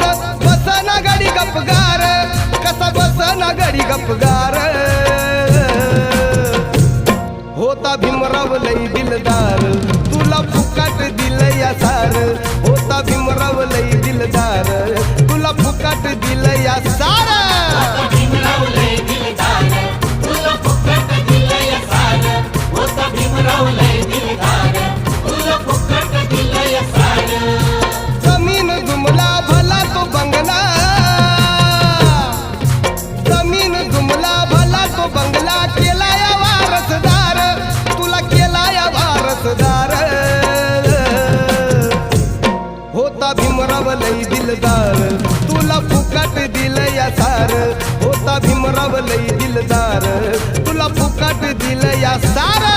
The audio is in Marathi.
कसा बस ना गपगार कसा बस ना गडी गपगार होता भीमराव लई दिलदार तुला फुकाट दिल या सार होता भीमराव लई दिलदार तुला फुकाट दिल या सार जमीन भला तो बंगला केला या वारसदार. तुला केला या वारसदार. होता भीमराव लई दिलदार. तुला फुकट दिल या सार. होता भीमराव लई दिलदार. तुला फुकट दिल या सार.